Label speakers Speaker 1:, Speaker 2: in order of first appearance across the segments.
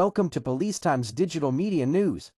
Speaker 1: Welcome to Police Times Digital Media News.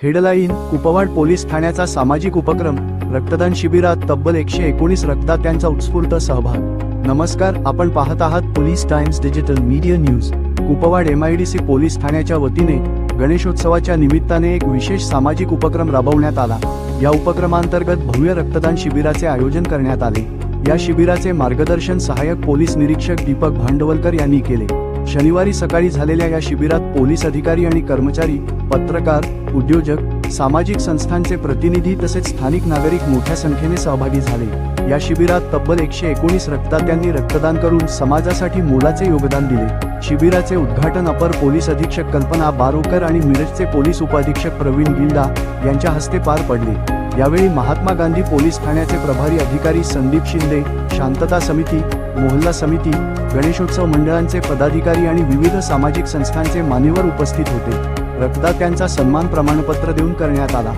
Speaker 2: Headline Kupwad police ठाण्याचा सामाजिक उपक्रम रक्तदान शिबिरात तब्बल एकशे एकोणीस रक्तदात्यांचा उत्स्फूर्त सहभाग नमस्कार आपण पाहत आहात Police Times Digital Media News Kupwad MIDC police ठाण्याच्या वतीने गणेशोत्सवाच्या निमित्ताने एक विशेष सामाजिक उपक्रम राबवण्यात आला. या उपक्रमांतर्गत भव्य रक्तदान शिबिराचे आयोजन करण्यात आले. या शिबिराचे मार्गदर्शन सहाय्यक पोलीस निरीक्षक दीपक भांडवलकर यांनी केले. शनिवारी सकाळी झालेल्या या शिबिरात पोलीस अधिकारी आणि कर्मचारी पत्रकार उद्योजक सामाजिक संस्थांचे प्रतिनिधी तसेच स्थानिक नागरिक मोठ्या संख्येने सहभागी झाले. या शिबिरात तब्बल एकशे एकोणीस रक्तदात्यांनी रक्तदान करून समाजासाठी मोलाचे योगदान दिले. शिबिराचे उद्घाटन अपर पोलीस अधीक्षक कल्पना बारोकर आणि मिरजचे पोलीस उपअधीक्षक प्रवीण गिल्डा यांच्या हस्ते पार पडले. यावेळी महात्मा गांधी पोलीस ठाण्याचे प्रभारी अधिकारी संदीप शिंदे शांतता समिती मोहल्ला समिती गणेशोत्सव मंडळांचे पदाधिकारी आणि विविध सामाजिक संस्थांचे मान्यवर उपस्थित होते. रक्तदात्यांचा सन्मान प्रमाणपत्र देऊन करण्यात आला.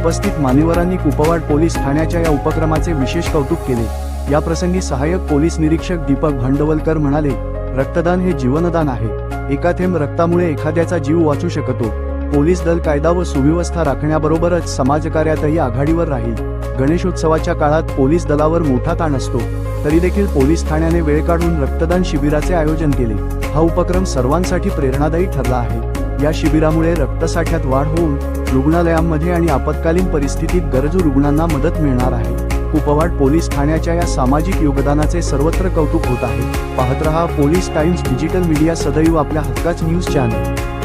Speaker 2: उपस्थित मान्यवरांनी कुपवाड पोलीस ठाण्याच्या या उपक्रमाचे विशेष कौतुक केले. या प्रसंगी सहाय्यक पोलीस निरीक्षक दीपक भांडवलकर म्हणाले रक्तदान हे जीवनदान आहे. एका थेंब रक्तामुळे एखाद्याचा जीव वाचू शकतो. पोलीस दल कायदा व सुव्यवस्था राखण्याबरोबरच समाजकार्यातही आघाडीवर राहील. गणेशोत्सवाच्या काळात पोलीस दलावर मोठा ताण असतो. तरी देखील पोलीस ठाण्याने वेळ काढून रक्तदान शिबिराचे आयोजन केले. हा उपक्रम सर्वांसाठी प्रेरणादायी ठरला आहे. या शिबिरामुळे रक्तसाठ्यात वाढ होऊन रुग्णालयांमध्ये आणि आपत्कालीन परिस्थितीत गरजू रुग्णांना मदत मिळणार आहे. कुपवाड पोलीस ठाण्याच्या या सामाजिक योगदानाचे सर्वत्र कौतुक होत आहे. पाहत रहा पोलीस टाइम्स डिजिटल मीडिया सदैव आपल्या हक्काच न्यूज चॅनल.